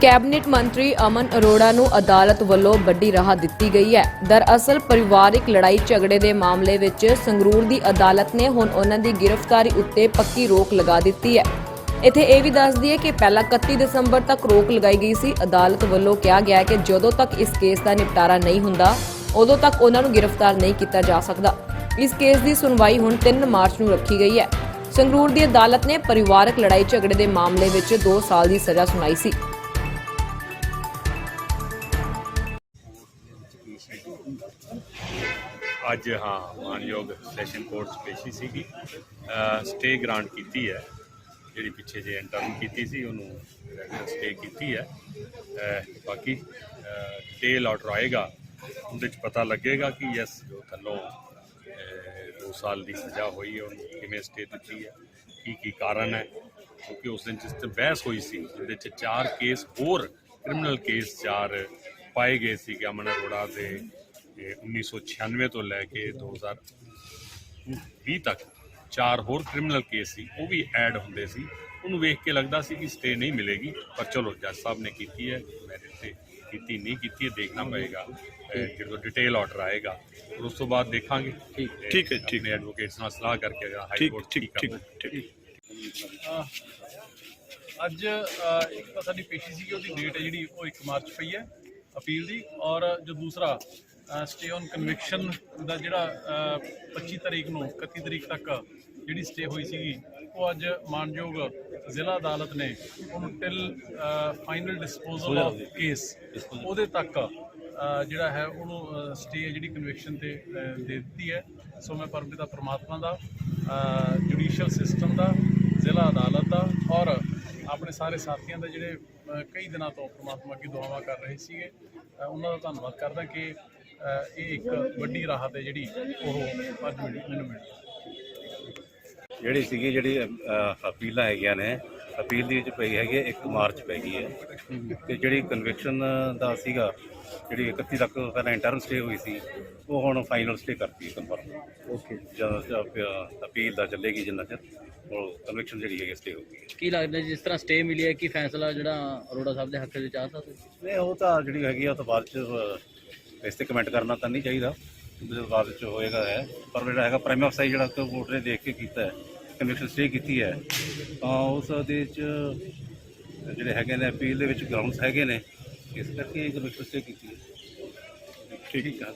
Cabinet ਮੰਤਰੀ ਅਮਨ ਅਰੋੜਾ ਨੂੰ ਅਦਾਲਤ ਵੱਲੋਂ ਵੱਡੀ ਰਾਹਤ ਦਿੱਤੀ ਗਈ ਹੈ। ਦਰਅਸਲ, ਪਰਿਵਾਰਿਕ ਲੜਾਈ ਝਗੜੇ ਦੇ ਮਾਮਲੇ ਵਿੱਚ ਸੰਗਰੂਰ ਦੀ ਅਦਾਲਤ ਨੇ ਹੁਣ ਉਹਨਾਂ ਦੀ ਗ੍ਰਿਫਤਾਰੀ ਉੱਤੇ ਪੱਕੀ ਰੋਕ ਲਗਾ ਦਿੱਤੀ ਹੈ। ਇੱਥੇ ਇਹ ਵੀ ਦੱਸ ਦਈਏ ਕਿ ਪਹਿਲਾਂ 31 ਦਸੰਬਰ ਤੱਕ ਰੋਕ ਲਗਾਈ ਗਈ ਸੀ। ਅਦਾਲਤ ਵੱਲੋਂ ਕਿਹਾ ਗਿਆ ਕਿ ਜਦੋਂ ਤੱਕ ਇਸ ਕੇਸ ਦਾ ਨਿਪਟਾਰਾ ਨਹੀਂ ਹੁੰਦਾ, ਉਦੋਂ ਤੱਕ ਉਹਨਾਂ ਨੂੰ ਗ੍ਰਿਫਤਾਰ ਨਹੀਂ ਕੀਤਾ ਜਾ ਸਕਦਾ। ਇਸ ਕੇਸ ਦੀ ਸੁਣਵਾਈ ਹੁਣ 3 ਮਾਰਚ ਨੂੰ ਰੱਖੀ ਗਈ ਹੈ। ਸੰਗਰੂਰ ਦੀ ਅਦਾਲਤ ਨੇ ਪਰਿਵਾਰਕ ਲੜਾਈ ਝਗੜੇ ਦੇ ਮਾਮਲੇ ਵਿੱਚ 2 ਸਾਲ ਦੀ ਸਜ਼ਾ ਸੁਣਾਈ ਸੀ। ਅੱਜ, ਹਾਂ, ਮਾਨਯੋਗ ਸੈਸ਼ਨ ਕੋਰਟ 'ਚ ਪੇਸ਼ੀ ਸੀਗੀ। ਸਟੇ ਗ੍ਰਾਂਟ ਕੀਤੀ ਹੈ। ਜਿਹੜੀ ਪਿੱਛੇ ਜੇ ਇੰਟਰਨ ਕੀਤੀ ਸੀ, ਉਹਨੂੰ ਸਟੇ ਕੀਤੀ ਹੈ। ਬਾਕੀ ਡਿਟੇਲ ਆਰਡਰ ਆਏਗਾ, ਉਹਦੇ 'ਚ ਪਤਾ ਲੱਗੇਗਾ ਕਿ ਯੈਸ ਜੋ ਥੱਲੋਂ 2 ਸਾਲ ਦੀ ਸਜ਼ਾ ਹੋਈ ਹੈ, ਉਹਨੂੰ ਕਿਵੇਂ ਸਟੇ ਦਿੱਤੀ ਹੈ, ਕੀ ਕੀ ਕਾਰਨ ਹੈ। ਕਿਉਂਕਿ ਉਸ ਦਿਨ ਜਿਸ ਤੇ ਬਹਿਸ ਹੋਈ ਸੀ, ਉਹਦੇ 'ਚ ਚਾਰ ਕੇਸ ਹੋਰ ਕ੍ਰਿਮੀਨਲ ਕੇਸ ਚਾਰ ਪਾਏ ਗਏ ਸੀ ਕਿ ਅਮਨ ਅਰੋੜਾ ਦੇ ਇਹ 1996 ਤੋਂ ਲੈ ਕੇ 2020 ਤੱਕ ਚਾਰ ਹੋਰ ਕ੍ਰਿਮੀਨਲ ਕੇਸ ਸੀ ਉਹ ਵੀ ਐਡ ਹੁੰਦੇ ਸੀ। ਉਹਨੂੰ ਵੇਖ ਕੇ ਲੱਗਦਾ ਸੀ ਕਿ ਸਟੇ ਨਹੀਂ ਮਿਲੇਗੀ ਪਰ ਚਲੋ ਜੱਜ ਸਾਹਿਬ ਨੇ ਕੀਤੀ ਹੈ ਮੈਰਿਟ ਤੇ ਕੀਤੀ ਨਹੀਂ ਕੀਤੀ ਹੈ ਦੇਖਣਾ ਪਏਗਾ ਜਦੋਂ ਡਿਟੇਲ ਆਰਡਰ ਆਏਗਾ ਫਿਰ ਉਸ ਤੋਂ ਬਾਅਦ ਦੇਖਾਂਗੇ। ਠੀਕ ਤੇ ਠੀਕ ਹੈ, ਠੀਕ ਆਪਣੇ ਐਡਵੋਕੇਟਸ ਨਾਲ ਸਲਾਹ ਕਰਕੇ ਅਗਰ ਹਾਈ ਠੀਕ ਕੋਰਟ ਠੀਕ ਠੀਕ ਠੀਕ। ਅੱਜ ਇੱਕ ਤਾਂ ਸਾਡੀ ਪੇਸ਼ੀ ਸੀਗੀ ਉਹਦੀ ਡੇਟ ਹੈ ਜਿਹੜੀ ਉਹ 1 ਮਾਰਚ ਪਈ ਹੈ ਅਪੀਲ ਦੀ ਔਰ ਜੋ ਦੂਸਰਾ ਸਟੇ ਔਨ ਕਨਵਿਕਸ਼ਨ ਦਾ ਜਿਹੜਾ ਅ, 25 ਤਰੀਕ ਨੂੰ 31 ਤਰੀਕ ਤੱਕ ਜਿਹੜੀ ਸਟੇ ਹੋਈ ਸੀਗੀ ਉਹ ਅੱਜ ਮਾਨਯੋਗ ਜ਼ਿਲ੍ਹਾ ਅਦਾਲਤ ਨੇ ਉਹਨੂੰ till final disposal of case ਉਹਦੇ ਤੱਕ ਜਿਹੜਾ ਹੈ ਉਹਨੂੰ ਸਟੇ ਜਿਹੜੀ ਕਨਵਿਕਸ਼ਨ ਤੇ ਦੇ ਦਿੱਤੀ ਹੈ। ਸੋ ਮੈਂ ਪਰਮਪਿਤਾ ਪ੍ਰਮਾਤਮਾ ਦਾ ਜੁਡੀਸ਼ੀਅਲ ਸਿਸਟਮ ਦਾ ਜ਼ਿਲ੍ਹਾ ਅਦਾਲਤ ਦਾ ਔਰ ਆਪਣੇ ਸਾਰੇ ਸਾਥੀਆਂ ਦਾ ਜਿਹੜੇ ਕਈ ਦਿਨਾਂ ਤੋਂ ਪ੍ਰਮਾਤਮਾ ਅੱਗੇ ਦੁਆਵਾਂ ਕਰ ਰਹੇ ਸੀਗੇ ਉਹਨਾਂ ਦਾ ਧੰਨਵਾਦ ਕਰਦਾ ਕਿ ਇਹ ਇੱਕ ਵੱਡੀ ਰਾਹਤ ਹੈ ਜਿਹੜੀ ਉਹ ਅੱਜ ਮੈਨੂੰ ਮਿਲੀ। ਜਿਹੜੀ ਸੀਗੀ ਜਿਹੜੀ ਅਪੀਲਾਂ ਹੈਗੀਆਂ ਨੇ ਅਪੀਲ ਦੀ ਵਿੱਚ ਪਈ ਹੈਗੀ ਹੈ 1 ਮਾਰਚ ਪੈ ਗਈ ਹੈ। ਤੇ ਜਿਹੜੀ ਕਨਵਿਕਸ਼ਨ ਦਾ ਸੀਗਾ ਜਿਹੜੀ 31 ਤੱਕ ਪਹਿਲਾਂ ਇੰਟਰਨ ਸਟੇ ਹੋਈ ਸੀ ਉਹ ਹੁਣ ਫਾਈਨਲ ਸਟੇ ਕਰਤੀ ਕਨਫਰਮ ਓਕੇ ਜਦੋਂ ਅਪੀਲ ਦਾ ਚੱਲੇਗੀ ਜਿੰਨਾ ਚਿਰ ਉਹ ਕਨਵਿਕਸ਼ਨ ਜਿਹੜੀ ਹੈਗੀ ਸਟੇ ਹੋਊਗੀ। ਕੀ ਲੱਗਦਾ ਜੀ, ਜਿਸ ਤਰ੍ਹਾਂ ਸਟੇ ਮਿਲੀ ਹੈ ਕਿ ਫੈਸਲਾ ਜਿਹੜਾ ਅਰੋੜਾ ਸਾਹਿਬ ਦੇ ਹੱਕ ਵਿੱਚ ਆ ਸਕਦਾ? ਨਹੀਂ ਉਹ ਤਾਂ ਜਿਹੜੀ ਹੈਗੀ ਆ ਉਹ ਤਾਂ ਬਾਅਦ ਚ ਇਸ ਤੇ ਕਮੈਂਟ ਕਰਨਾ ਤਾਂ ਨਹੀਂ ਚਾਹੀਦਾ। ਬਾਅਦ ਚ ਹੋਏਗਾ ਹੈ ਪਰ ਜਿਹੜਾ ਹੈਗਾ ਪ੍ਰਾਈਮ ਅਫਸਾਈ ਜਿਹੜਾ ਕੋਰਟ ਨੇ ਦੇਖ ਕੇ ਕੀਤਾ ਹੈ ਕਨਵਿਕਸ਼ਨ ਸਟੇ ਕੀਤੀ ਹੈ, ਤਾਂ ਉਸ ਦੇ ਵਿੱਚ ਜਿਹੜੇ ਹੈਗੇ ਨੇ ਅਪੀਲ ਦੇ ਵਿੱਚ ਗਰਾਊਂਡਸ ਹੈਗੇ ਨੇ, ਇਸ ਕਰਕੇ ਕਨਵਿਕਸ਼ਨ ਸਟੇ ਕੀਤੀ ਹੈ। ਠੀਕ ਹੈ।